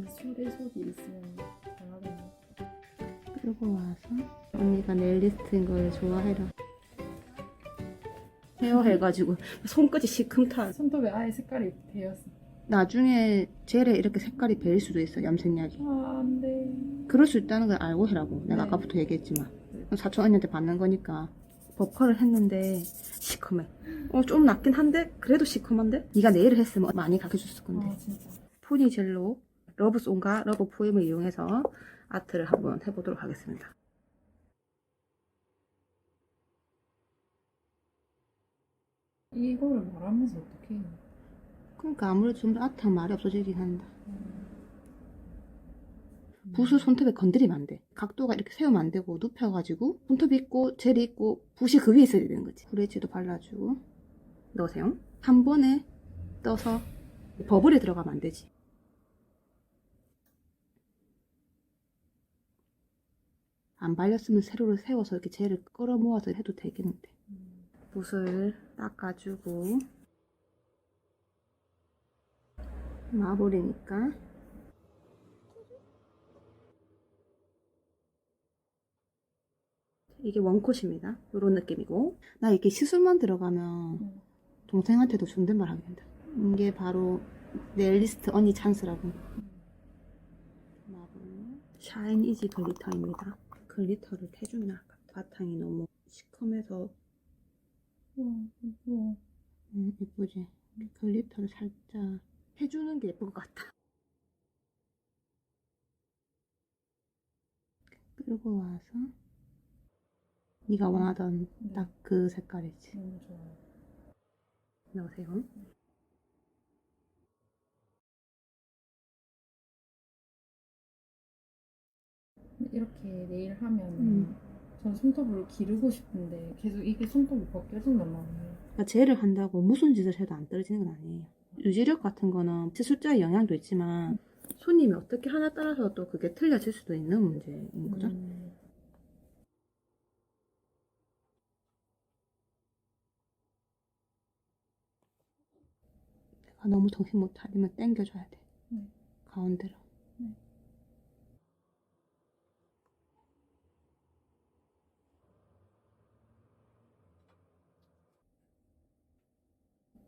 미술의 속이 있으면 잘하겠네. 끌고 와서 언니가 네일 리스트인 걸 좋아해라. 헤어 해가지고 손끝이 시큼타. 손톱에 아예 색깔이 되었어. 나중에 젤에 이렇게 색깔이 배일 수도 있어 염색약이. 아, 안 돼. 그럴 수 있다는 걸 알고 해라고. 내가 네. 아까부터 얘기했지만 사촌 언니한테 받는 거니까 버커를 했는데 시커매. 어좀 낫긴 한데 그래도 시커먼데? 네가 네일을 했으면 많이 가르쳐줬을 건데. 아, 진짜. 포니 젤로 러브송과 러브 포엠을 이용해서 아트를 한번 해보도록 하겠습니다. 이거를 말하면서 어떻게 해? 그러니까 아무래도 좀 더 아트한 말이 없어지긴 한다. 음. 붓을 손톱에 건드리면 안 돼. 각도가 이렇게 세우면 안 되고 눕혀가지고 손톱이 있고 젤이 있고 붓이 그 위에 있어야 되는 거지. 브레지도 발라주고 넣으세요. 한 번에 떠서 버블에 들어가면 안 되지. 안 발렸으면 세로를 세워서 이렇게 젤을 끌어 모아서 해도 되겠는데. 음. 붓을 닦아주고 마블이니까 이게 원콧입니다. 이런 느낌이고 나 이렇게 시술만 들어가면 음. 동생한테도 존댓말 하게 된다. 이게 바로 네일리스트 언니 찬스라고 마블 샤인 이지 글리터입니다. 글리터를 태주면 바탕이 너무 시커매서 우와, 우와. 음, 예쁘지? 글리터를 살짝 해주는 게 예쁠 것 같다. 끌고 와서 네가 원하던 네. 딱그 색깔이지. 너무 좋아요. 넣으세요. 이렇게 네일 하면 음. 전 손톱을 기르고 싶은데 계속 이게 손톱이 벗겨진단 말이에요. 그러니까 젤을 한다고 무슨 짓을 해도 안 떨어지는 건 아니에요. 유지력 같은 거는 시술자의 영향도 있지만 손님이 어떻게 하나 따라서 또 그게 틀려질 수도 있는 문제인 거죠. 음. 내가 너무 정신 못 차리면 당겨줘야 돼. 네. 가운데로. 네.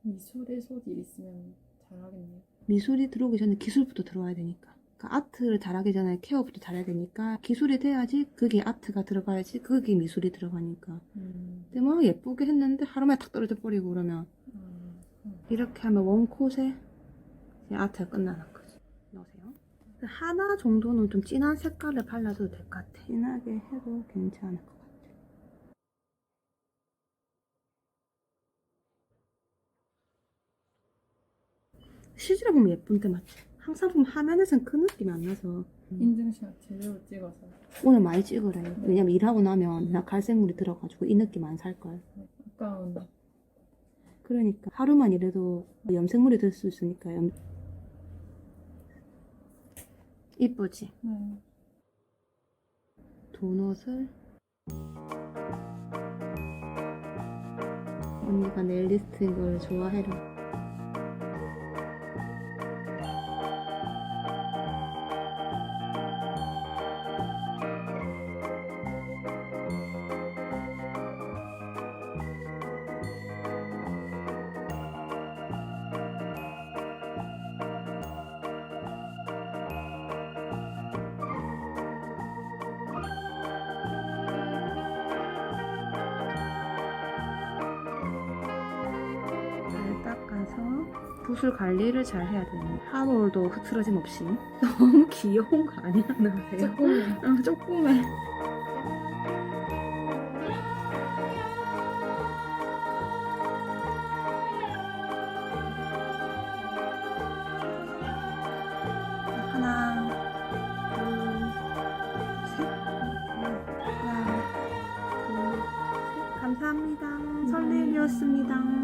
미술의 속이 있으면 잘하겠네요. 미술이 들어오기 전에 기술부터 들어와야 되니까. 그러니까 아트를 잘하기 전에 케어부터 잘해야 되니까 기술이 돼야지 그게 아트가 들어가야지 그게 미술이 들어가니까. 음. 근데 뭐 예쁘게 했는데 하루만에 탁 떨어져 버리고 그러면 아, 음. 이렇게 하면 원콧에 아트가 끝나는 거지. 넣으세요. 하나 정도는 좀 진한 색깔을 발라도 될 것 같아. 진하게 해도 괜찮을 것 같아. 실제로 보면 예쁜데 맞지? 항상 보면 화면에선 그 느낌이 안 나서 인증샷 제대로 찍어서 오늘 많이 찍으래. 왜냐면 일하고 나면 나 갈색물이 들어가지고 이 느낌 안 살걸. 아까운 그러니까 하루만 일해도 염색물이 들 수 있으니까 염... 이쁘지? 네. 도넛을 언니가 네일 리스트인 걸 좋아해라 그래서 붓을 관리를 잘 해야 되는 한올도 흐트러짐 없이. 너무 귀여운 거 아니야 나세요? 조금해 응, 조금해 감사합니다. 네. 설레이었습니다.